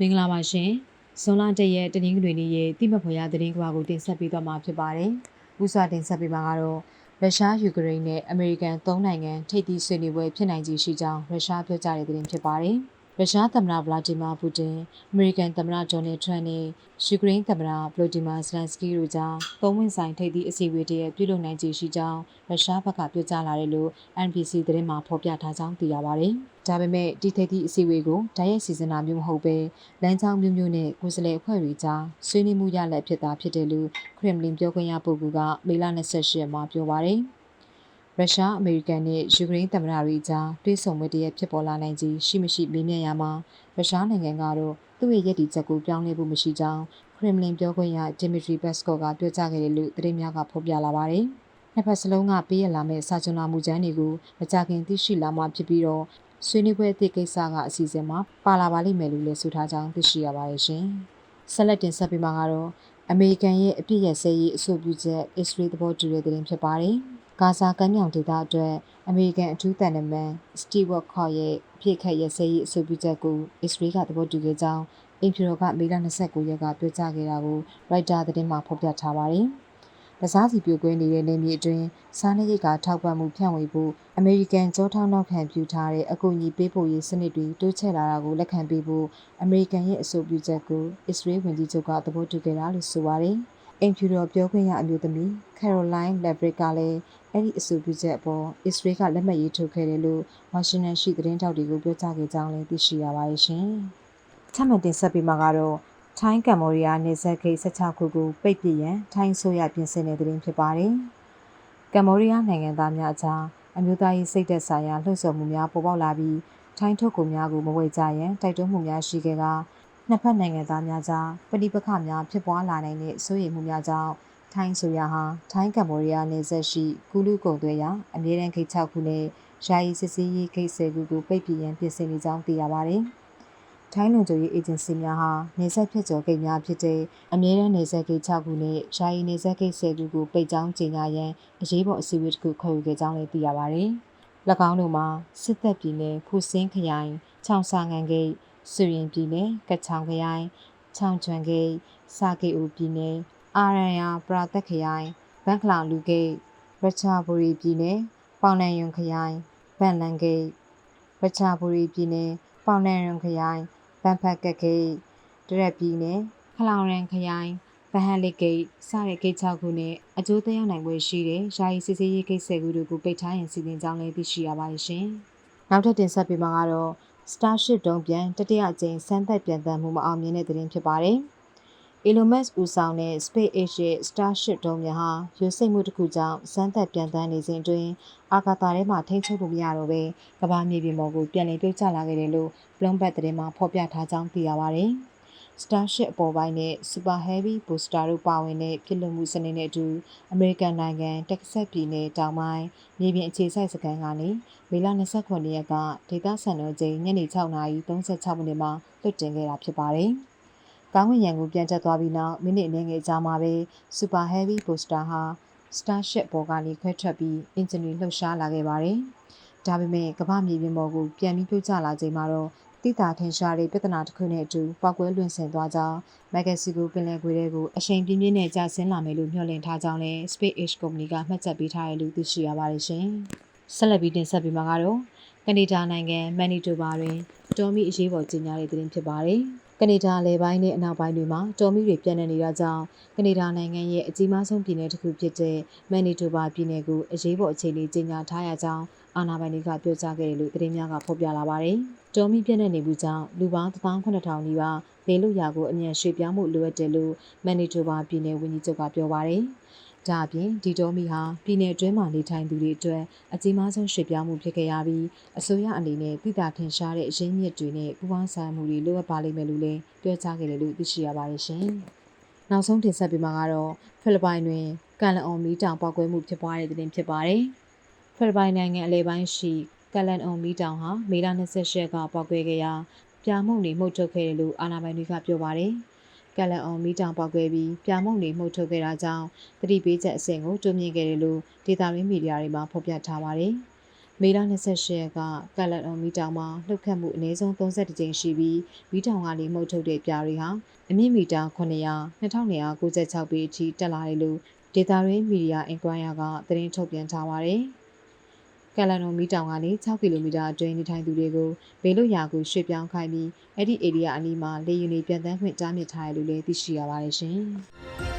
မင်္ဂလာပါရှင်ဇွန်လ၁ရက်တနင်္ဂနွေနေ့ရဲ့တိမဖွယ်ရသတင်းကွာကိုတင်ဆက်ပေးသွားမှာဖြစ်ပါတယ်။ဥစွာတင်ဆက်ပေးမှာကတော့ရုရှားယူကရိန်းနဲ့အမေရိကန်သုံးနိုင်ငံထိပ်သီးဆွေးနွေးပွဲဖြစ်နိုင်ခြေရှိကြောင်းရုရှားပြောကြားတဲ့သတင်းဖြစ်ပါတယ်။ ရုရှားသမ္မတဗလာဒီမာပူတင်၊အမေရိကန်သမ္မတဒေါ်နယ်ထရန့်နဲ့ယူကရိန်းသမ္မတဗလိုဒီမာဇလန်စကီတို့ကြားသုံးဝင်ဆိုင်ထိပ်သီးအစည်းအဝေးတည်းပြုလုပ်နိုင်ခြေရှိကြောင်းရုရှားဘက်ကပြောကြားလာတယ်လို့ NBC သတင်းမှာဖော်ပြထားကြောင်းသိရပါတယ်။ဒါပေမဲ့ဒီထိပ်သီးအစည်းအဝေးကိုဓာတ်ရိုက်စီစဉ်တာမျိုးမဟုတ်ဘဲလမ်းကြောင်းမျိုးမျိုးနဲ့ကိုယ်စားလှယ်အဖွဲ့တွေကြားဆွေးနွေးမှုရလဒ်ဖြစ်တာဖြစ်တယ်လို့ခရမ်လင်ပြောခွင့်ရပုဂ္ဂိုလ်ကမေလ28ရက်မှာပြောပါတယ်။ ရုရှားအမေရိကန်နဲ့ယူကရိန်းသမ္မတတွေကြားတွဲဆုံမှုတရက်ဖြစ်ပေါ်လာနိုင်ခြင်းရှိမရှိမေးမြန်းရမှာရုရှားနိုင်ငံကတော့သူ့ရဲ့ရည်တည်ချက်ကိုပြောင်းလဲဖို့မရှိကြောင်းခရမ်လင်ပြောခွင့်ရဒီမီထရီဘက်စကော့ကပြောကြားခဲ့တယ်လို့သတင်းများကဖော်ပြလာပါတယ်။နှစ်ဖက်စလုံးကပေးရလာမယ့်စာချုပ်လာမှုချမ်းတွေကိုမကြခင်သိရှိလာမှဖြစ်ပြီးတော့ဆွေးနွေးပွဲအသစ်ကိစ္စကအစီအစဉ်မှာပါလာပါလိမ့်မယ်လို့လည်းဆိုထားကြောင်းသိရှိရပါတယ်ရှင်။ဆက်လက်တင်ဆက်ပေးမှာကတော့အမေရိကန်ရဲ့အပြစ်ရစဲရေးအဆိုပြုချက်အစ္စရေးသဘောတူတဲ့သတင်းဖြစ်ပါတယ်။ ဂါဇာကမ်းမြောင်ဒေသအတွက်အမေရိကန်အထူးတန်တမန်စတီဝတ်ခေါ်ရဲ့အပြစ်ခတ်ရစဲရေးအဆိုပြုချက်ကိုအစ္စရေးကသဘောတူခဲ့ကြောင်းအင်ဖြူတော်ကမေလ29ရက်ကပြောကြားခဲ့တာကိုရိုက်တာသတင်းမှာဖော်ပြထားပါတယ်။တစားစီပြိုကွင်းနေတဲ့နေမြေအတွင်းစားနပ်ရိက္ခာထောက်ပံ့မှုဖြန့်ဝေဖို့အမေရိကန်ကြောထောက်နောက်ခံပြုထားတဲ့အကူအညီပေးဖို့ရေးစနစ်တွေတိုးချဲ့လာတာကိုလက်ခံပေးဖို့အမေရိကန်ရဲ့အဆိုပြုချက်ကိုအစ္စရေးဝန်ကြီးချုပ်ကသဘောတူခဲ့တာလို့ဆိုပါတယ်။ အင်ဖြူတော်ပြောခွင့်ရအမျိုးသမီးကယ်ရိုလိုင်းလက်ဗရစ်ကလည်းအဲ့ဒီအဆိုပြုချက်အပေါ်အစ္စရေးကလက်မှတ်ရေးထိုးခဲ့တယ်လို့ဝါရှင်တန်ရှိသတင်းတောက်တွေကိုပြောကြားခဲ့ကြောင်းလည်းသိရှိရပါတယ်ရှင်။ထပ်မံတင်ဆက်ပေးမှာကတော့ထိုင်းကမ္ဘောဒီးယားနေဆက်ဂိတ်16ခုကိုပိတ်ပစ်ရန်ထိုင်းဆိုရပြင်ဆင်တဲ့သတင်းဖြစ်ပါတယ်။ကမ္ဘောဒီးယားနိုင်ငံသားများအကြားအမျိုးသားရေးစိတ်သက်ဆိုင်ရာလှုပ်ဆော်မှုများပေါ်ပေါက်လာပြီးထိုင်းထုတ်ကုန်များကိုမဝယ်ကြရန်တိုက်တွန်းမှုများရှိခဲ့က နှစ်ဖက်နိုင်ငံသားများကြားပဋိပက္ခများဖြစ်ပွားလာနိုင်တဲ့စိုးရိမ်မှုများကြောင့်ထိုင်းဆိုရဟာထိုင်းကမ္ဘောဒီးယားနယ်စပ်ရှိကူလူကုံသွဲရာအမြဲတမ်းဂိတ်6ခုနဲ့ယာယီစစ်ဆေးရေးဂိတ်10ခုကိုပိတ်ပင်ရန်ပြင်ဆင်နေကြောင်းသိရပါတယ်။ထိုင်းလုံခြုံရေးအေဂျင်စီများဟာနေဆက်ဖြစ်ကျော်ဂိတ်များဖြစ်တဲ့အမြဲတမ်းနေဆက်ဂိတ်6ခုနဲ့ယာယီနေဆက်ဂိတ်10ခုကိုပိတ်ကြောင်းကြေညာရန်အရေးပေါ်အစည်းအဝေးတစ်ခုခေါ်ယူခဲ့ကြောင်းလည်းသိရပါတယ်။၎င်းတို့မှာစစ်တပ်ပြည်နယ်ဖူစင်းခရိုင်ချောင်းစာငံဂိတ် စူရင်ပြည်နယ်ကချောင်ခရိုင်ချောင်ချွန်ဂိတ်စာကေဦးပြည်နယ်အာရန်ယာပရာသက်ခရိုင်ဘန်ကလာလူဂိတ်ရချာဘူရီပြည်နယ်ပေါင်နန်ယွန်ခရိုင်ဘန်လန်ဂိတ်ရချာဘူရီပြည်နယ်ပေါင်နန်ယွန်ခရိုင်ဘန်ဖက်ကက်ဂိတ်ဒရက်ပြည်နယ်ခလောင်ရန်ခရိုင်ဗဟန်လစ်ဂိတ်စတဲ့ဂိတ်6ခုနဲ့အကျိုးသက်ရောက်နိုင်ပွဲရှိတဲ့ယာယီစစ်ဆေးရေးဂိတ်10ခုတို့ကိုပိတ်ထားရင်စီစဉ်ကြောင်းလည်းသိရှိရပါတယ်ရှင်။နောက်ထပ်တင်ဆက်ပေးမှာကတော့ Starship တုံးပြန်တတိယအကြိမ်စမ်းသပ်ပြန်သန်းမှုမအောင်မြင်တဲ့သတင်းဖြစ်ပါတယ်။ Elon Musk ဦးဆောင်တဲ့ SpaceX ရဲ့ Starship တုံးပြန်ဟာရွေးစိတ်မှုတစ်ခုကြောင့်စမ်းသပ်ပြန်သန်းနေစဉ်အတွင်းအာကာသထဲမှာထိန်းချုပ်လို့မရတော့ဘဲကမ္ဘာမြေပြင်ပေါ်ကိုပြန်လည်ပြုတ်ကျလာခဲ့တယ်လို့ Bloomberg သတင်းမှာဖော်ပြထားကြောင်းသိရပါတယ်။ Starship အပေါ်ပိုင်းနဲ့ Super Heavy Booster တို့ပါဝင်တဲ့ပြည်လွန်မှုစနစ်နဲ့အတူ အမေရိကန်နိုင်ငံတက်ဆတ်ပြည်နယ်တောင်ပိုင်းမြေပြင်အခြေစိုက်စခန်းကနေမေလ29ရက်ကဒေသစံတော်ချိန်ညနေ6:36မိနစ်မှာလွှတ်တင်ခဲ့တာဖြစ်ပါတယ်။ကောင်းကင်ယံကိုပြန်တက်သွားပြီးနောက်မိနစ်အနည်းငယ်ကြာမှပဲ Super Heavy Booster ဟာ Starship ပေါ်ကနေခွဲထွက်ပြီးအင်ဂျင်တွေလှုပ်ရှားလာခဲ့ပါတယ်။ဒါပေမဲ့ကမ္ဘာမြေပြင်ပေါ်ကိုပြန်ပြီးပြုတ်ကျလာချိန်မှာတော့ တိတာထင်ရှားတဲ့ပြဿနာတစ်ခုနဲ့အတူပောက်ကွဲလွင့်ဆင်သွားကြောင်းမက္ကဆီကိုပင်လယ်ကွေထဲကိုအရှိန်ပြင်းပြင်းနဲ့ကျဆင်းလာမယ်လို့မျှော်လင့်ထားကြောင်းလည်း SpaceX ကုမ္ပဏီကမှတ်ချက်ပေးထားတယ်လို့သိရှိရပါတယ်ရှင်။ဆက်လက်ပြီးတင်ဆက်ပေးမှာကတော့ကနေဒါနိုင်ငံမန်နီတိုဘာတွင်တော်မီအရေးပေါ်ကြီးညာတဲ့သတင်းဖြစ်ပါတယ်။ ကနေဒါလေပိုင်းနဲ့အနောက်ပိုင်းတွေမှာတော်မီတွေပြန့်နှံ့နေတာကြောင့်ကနေဒါနိုင်ငံရဲ့အကြီးမားဆုံးပြည်နယ်တစ်ခုဖြစ်တဲ့မန်နီတိုဘာပြည်နယ်ကိုအရေးပေါ်အခြေအနေကြီးညာထားရကြောင်းအာဏာပိုင်တွေကပြောကြားခဲ့တယ်လို့သတင်းများကဖော်ပြလာပါတယ်။တော်မီပြန့်နှံ့နေမှုကြောင့်လူပေါင်း18000နီးပါးလေလူရာကိုအမြန်ရွှေ့ပြောင်းမှုလိုအပ်တယ်လို့မန်နီတိုဘာပြည်နယ်ဝန်ကြီးချုပ်ကပြောပါတယ်။ ဒါအပြင်ဒီတော်မီဟာပြည်내အတွင်းမှာနေထိုင်သူတွေအတွက်အကြီးမားဆုံးရွှေ့ပြောင်းမှုဖြစ်ခဲ့ရပြီးအစိုးရအနေနဲ့ပြည်တာထင်ရှားတဲ့အရင်းမြစ်တွေနဲ့ပူးပေါင်းဆောင်မှုတွေလိုအပ်ပါလိမ့်မယ်လို့လည်းပြောကြားခဲ့တယ်လို့သိရှိရပါတယ်ရှင်။နောက်ဆုံးတင်ဆက်ပေးမှာကတော့ဖိလစ်ပိုင်တွင်ကန်လအွန်မီတောင်ပောက်ကွဲမှုဖြစ်ပွားတဲ့တဲ့တင်ဖြစ်ပါတယ်။ဖိလစ်ပိုင်နိုင်ငံအလဲပိုင်းရှိကလန်အွန်မီတောင်ဟာမေလ28ရက်ကပောက်ကွဲခဲ့ရာပြာမှုန်တွေမှုတ်ထုတ်ခဲ့တယ်လို့အာဏာပိုင်တွေကပြောပါတယ်။ ကလန်အောင်မီတောင်ပေါက်ခဲ့ပြီးပြာမုံတွေမှုတ်ထုတ်ခဲ့တာကြောင့်တတိပေးချက်အဆင့်ကိုတိုးမြင့်ခဲ့တယ်လို့ဒေတာရင်းမီဒီယာတွေမှာဖော်ပြထားပါတယ်။မေလ28ရက်ကကက်လက်အွန်မီတောင်မှာလှုပ်ခတ်မှုအနည်းဆုံး32ကြိမ်ရှိပြီးမီတောင်ကနေမှုတ်ထုတ်တဲ့ပြားတွေဟာအမြင့်မီတာ900 2296ပေအထိတက်လာတယ်လို့ဒေတာရင်းမီဒီယာအင်ကွိုင်းယာကသတင်းထုတ်ပြန်ထားပါတယ်။ ကက်လက်အွန်မီတောင်ကနေ6ကီလိုမီတာအတွင်းနေထိုင်သူတွေကိုဘေးလွတ်ရာကိုရွှေ့ပြောင်းခိုင်းပြီးအဲ့ဒီဧရိယာအနီးမှာလေယာဉ်တွေပြန်တန်းခွင့်ကြားမြစ်ထားတယ်လို့လည်းသိရှိရပါတယ်ရှင်။